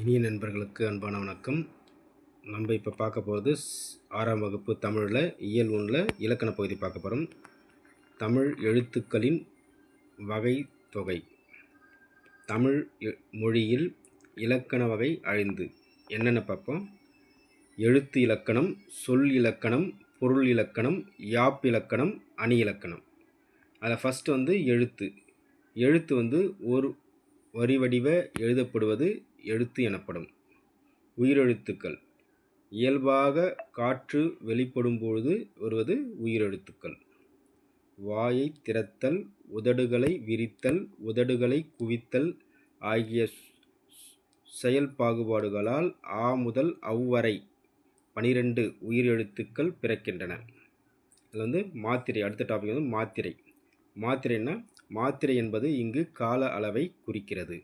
இனிய நண்பர்களுக்கு அன்பான வணக்கம். நம்ம இப்போ பார்க்க போகிறது ஆறாம் வகுப்பு தமிழில் இயல் ஒன்றில் இலக்கண பகுதி பார்க்க போகிறோம் தமிழ் எழுத்துக்களின் வகை தொகை. தமிழ் எ- மொழியில் இலக்கண வகை ஐந்து. என்னென்ன பார்ப்போம்? எழுத்து இலக்கணம் சொல் இலக்கணம் பொருள் இலக்கணம் யாப் இலக்கணம் அணி இலக்கணம். அதில் ஃபஸ்ட்டு வந்து எழுத்து. எழுத்து வந்து ஒரு வரி வடிவ எழுதப்படுவது எழுத்து எனப்படும். உயிரெழுத்துக்கள். இயல்பாக காற்று வெளிப்படும் பொழுது வருவது உயிரெழுத்துக்கள். வாயை திறத்தல் உதடுகளை விரித்தல் உதடுகளை குவித்தல் ஆகிய செயல் பாகுபாடுகளால் ஆ முதல் அவ்வரை பனிரெண்டு உயிரெழுத்துக்கள் பிறக்கின்றன. அது வந்து மாத்திரை அடுத்த டாபிக் வந்து மாத்திரை. மாத்திரைன்னா மாத்திரை என்பது இங்கு கால அளவை குறிக்கிறது.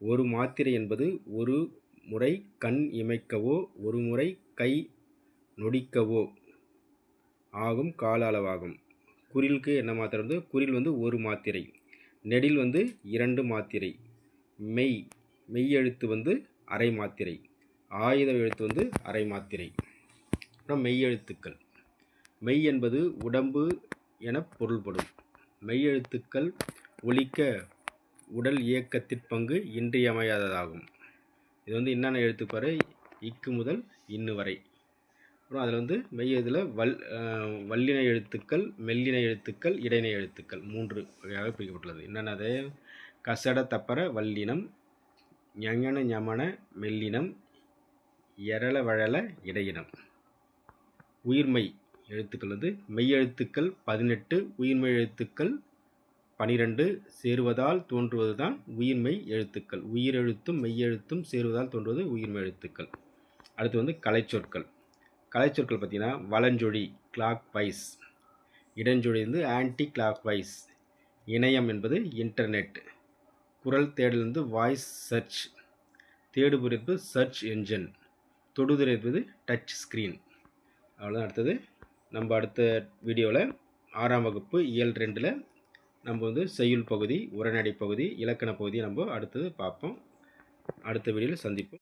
ஒரு மாத்திரை என்பது ஒரு முறை கண் இமைக்கவோ ஒரு முறை கை நொடிக்கவோ ஆகும் கால அளவாகும். குறிலுக்கு என்ன மாத்திரை வந்து? குறில் வந்து ஒரு மாத்திரை. நெடில் வந்து இரண்டு மாத்திரை. மெய் மெய் எழுத்து வந்து அரை மாத்திரை. ஆயுத எழுத்து வந்து அரை மாத்திரை. அப்புறம் மெய் எழுத்துக்கள். மெய் என்பது உடம்பு என பொருள்படும். மெய்யெழுத்துக்கள் ஒழிக்க உடல் இயக்கத்திற் பங்கு இன்றியமையாததாகும். இது வந்து என்னென்ன எழுத்துப்பாரு? இக்கு முதல் இன்னு வரை. அப்புறம் அதில் வந்து மெய் இதில் வல் வல்லின எழுத்துக்கள் மெல்லின எழுத்துக்கள் இடைநிலை எழுத்துக்கள் மூன்று வகையாக பிரிக்கப்பட்டுள்ளது. என்னென்னது கசட தப்பர வல்லினம் ஞங்கன ஞமன மெல்லினம் எரள வழல இடையினம். உயிர்மை எழுத்துக்கள் வந்து மெய்யெழுத்துக்கள் பதினெட்டு உயிர்மெய் எழுத்துக்கள் பனிரெண்டு சேருவதால் தோன்றுவது தான் உயிர்மெய் எழுத்துக்கள். உயிரெழுத்தும் மெய்யெழுத்தும் சேருவதால் தோன்றுவது உயிர்மெய் எழுத்துக்கள். அடுத்து வந்து கலைச்சொற்கள். கலைச்சொற்கள் பார்த்திங்கன்னா வலஞ்சொழி கிளாக் வைஸ் இடஞ்சொழி வந்து ஆன்டி கிளாக் வைஸ் இணையம் என்பது இன்டர்நெட் குரல் தேடல் வந்து வாய்ஸ் சர்ச் தேடுபொறி என்பது சர்ச் என்ஜின் தொடுதுறை என்பது டச் ஸ்க்ரீன் அவ்வளோதான் அடுத்தது நம்ம அடுத்த வீடியோவில் ஆறாம் வகுப்பு இயல் ரெண்டில் நம்ம வந்து செய்யுள் பகுதி உரைநடை பகுதி இலக்கண பகுதியை நம்ம அடுத்தது பார்ப்போம். அடுத்த வீடியோவில் சந்திப்போம்.